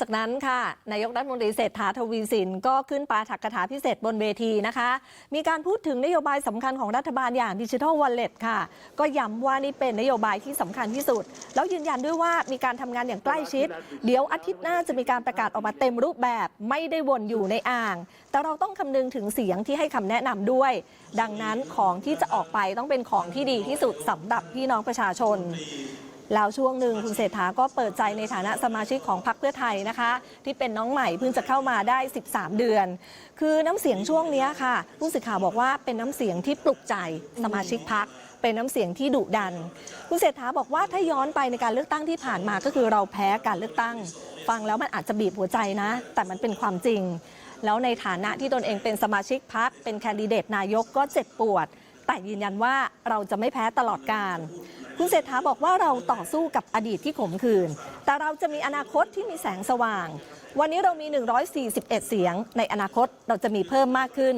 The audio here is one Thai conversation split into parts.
จากนั้นค่ะนายกรัฐมนตรีเศรษฐาทวีสินก็ขึ้นปาฐกถาพิเศษบนเวทีนะคะ มีการพูดถึงนโยบายสำคัญของรัฐบาลอย่างดิจิทัลวอลเล็ตค่ะ ก็ย้ำว่านี่เป็นนโยบายที่สำคัญที่สุด แล้วยืนยันด้วยว่ามีการทำงานอย่างใกล้ชิด เดี๋ยวอาทิตย์หน้าจะมีการประกาศออกมาเต็มรูปแบบไม่ได้วนอยู่ในอ่าง แต่เราต้องคำนึงถึงเสียงที่ให้คำแนะนำด้วย ดังนั้นของที่จะออกไปต้องเป็นของที่ดีที่สุดสำหรับพี่น้องประชาชน แล้วช่วงหนึ่งคุณเศรษฐาก็เปิดใจในฐานะสมาชิกของพรรคเพื่อไทยนะคะ ที่เป็นน้องใหม่เพิ่งจะเข้ามาได้ 13 เดือน คือน้ำเสียงช่วงนี้ค่ะ ผู้สื่อข่าวบอกว่าเป็นน้ำเสียงที่ปลุกใจสมาชิกพรรคเป็นน้ำเสียงที่ดุดัน คุณเศรษฐาบอกว่าถ้าย้อนไปในการเลือกตั้งที่ผ่านมาก็คือเราแพ้การเลือกตั้ง ฟังแล้วมันอาจจะบีบหัวใจนะ แต่มันเป็นความจริง แล้วในฐานะที่ตนเองเป็นสมาชิกพรรคเป็นแคนดิเดตนายกก็เจ็บปวด แต่ยืนยันว่าเราจะไม่แพ้ตลอดการ คุณเศรษฐาบอกว่าเราต่อสู้กับอดีตที่ขมขื่นแต่เราจะมีอนาคตที่มีแสงสว่าง วันนี้เรามี 141 เสียง ในอนาคตเราจะมีเพิ่มมากขึ้น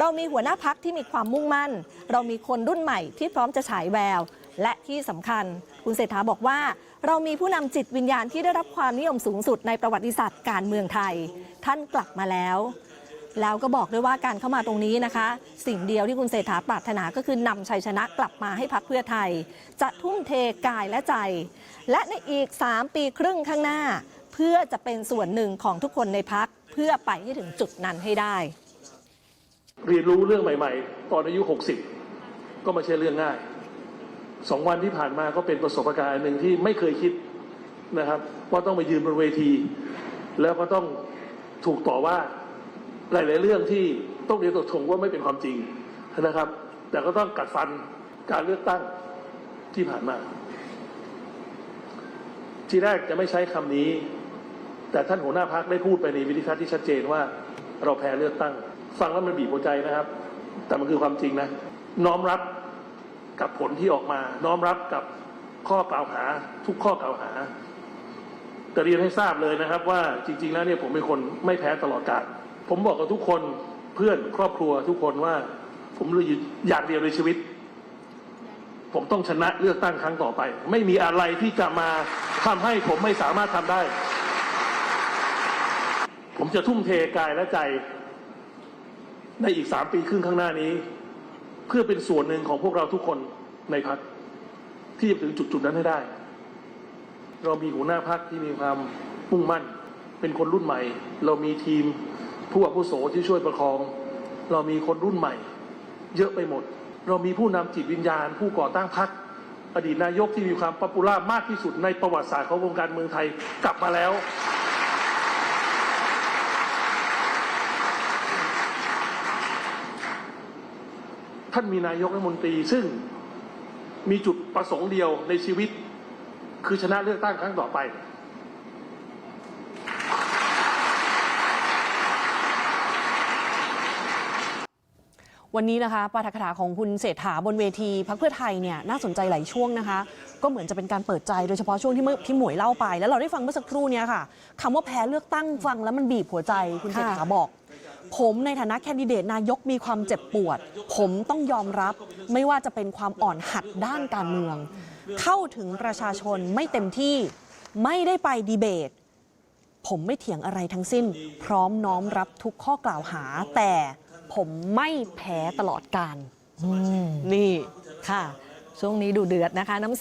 เรามีหัวหน้าพักที่มีความมุ่งมั่น เรามีคนรุ่นใหม่ที่พร้อมจะฉายแวว และที่สำคัญ คุณเศรษฐาบอกว่า เรามีผู้นำจิตวิญญาณที่ได้รับความนิยมสูงสุดในประวัติศาสตร์การเมืองไทย ท่านกลับมาแล้ว แล้วก็บอกด้วยว่าการเข้ามาตรงนี้นะคะ สิ่งเดียวที่คุณเศรษฐาปรารถนาก็คือนำชัยชนะกลับมาให้พักเพื่อไทย จะทุ่มเทกายและใจ และในอีก 3 ปีครึ่งข้างหน้า เพื่อจะเป็นส่วนหนึ่งของทุกคนในพักเพื่อไปให้ถึงจุดนั้นให้ได้ เรียนรู้เรื่องใหม่ๆ ตอนอายุ 60 ก็ไม่ใช่เรื่องง่ายสองวันที่ผ่านมาก็เป็นประสบการณ์หนึ่งที่ไม่เคยคิดนะครับ ว่าต้องไปยืนบนเวที แล้วก็ต้องถูกต่อว่า หลาย ๆ เรื่องที่ต้องเรียนตกทงว่าไม่เป็นความจริงนะครับ แต่ก็ต้องกัดฟันการเลือกตั้งที่ผ่านมา ที่แรกจะไม่ใช้คำนี้ แต่ท่านหัวหน้าพักได้พูดไปในวิธีทัศน์ที่ชัดเจนว่าเราแพ้เลือกตั้ง ฟังแล้วมันบีบหัวใจนะครับ แต่มันคือความจริงนะ น้อมรับกับผลที่ออกมา น้อมรับกับข้อกล่าวหา ทุกข้อกล่าวหาแต่เรียนให้ทราบเลยนะครับว่าจริง ๆ แล้วเนี่ยผมเป็นคนไม่แพ้ตลอดกาล ผมบอกกับทุกคนเพื่อนครอบครัวทุกคนว่า ผมเลยอยากเดียวในชีวิต ผมต้องชนะเลือกตั้งครั้งต่อไป ไม่มีอะไรที่จะมาทำให้ผมไม่สามารถทำได้ ผมจะทุ่มเทกายและใจ ในอีกสามปีครึ่งข้างหน้านี้ เพื่อเป็นส่วนหนึ่งของพวกเราทุกคนในพักที่จะถึงจุดจุดๆนั้นให้ได้ เรามีหัวหน้าพักที่มีความมุ่งมั่น เป็นคนรุ่นใหม่ เรามีทีม ผู้อาวุโสที่ช่วยประคอง เรามีคนรุ่นใหม่ เยอะไปหมด เรามีผู้นำจิตวิญญาณ ผู้ก่อตั้งพักอดีตนายกที่มีความป๊อปปูล่ามากที่สุดในประวัติศาสตร์ของวงการเมืองไทยกลับมาแล้ว ท่านมีนายกรัฐมนตรีซึ่งมีจุดประสงค์เดียวในชีวิต คือชนะเลือกตั้งครั้งต่อไป วันนี้นะคะปาฐกถาของคุณเศรษฐาบนเวทีพักเพื่อไทยเนี่ยน่าสนใจหลายช่วงนะคะ ก็เหมือนจะเป็นการเปิดใจโดยเฉพาะช่วงที่เมื่อพี่หมวยเล่าไป แล้วเราได้ฟังเมื่อสักครู่เนี้ค่ะคำว่าแพ้เลือกตั้งฟังแล้วมันบีบหัวใจคุณเศรษฐาบอก ผมในฐานะแคนดิเดตนายกมีความเจ็บปวด ผมต้องยอมรับไม่ว่าจะเป็นความอ่อนหัดด้านการเมือง เข้าถึงประชาชนไม่เต็มที่ไม่ได้ไปดีเบต ผมไม่เถียงอะไรทั้งสิ้น พร้อมน้อมรับทุกข้อกล่าวหาแต่ ผมไม่แพ้ตลอดการอืมนี่ค่ะ ช่วงนี้ดูเดือดนะคะน้ำ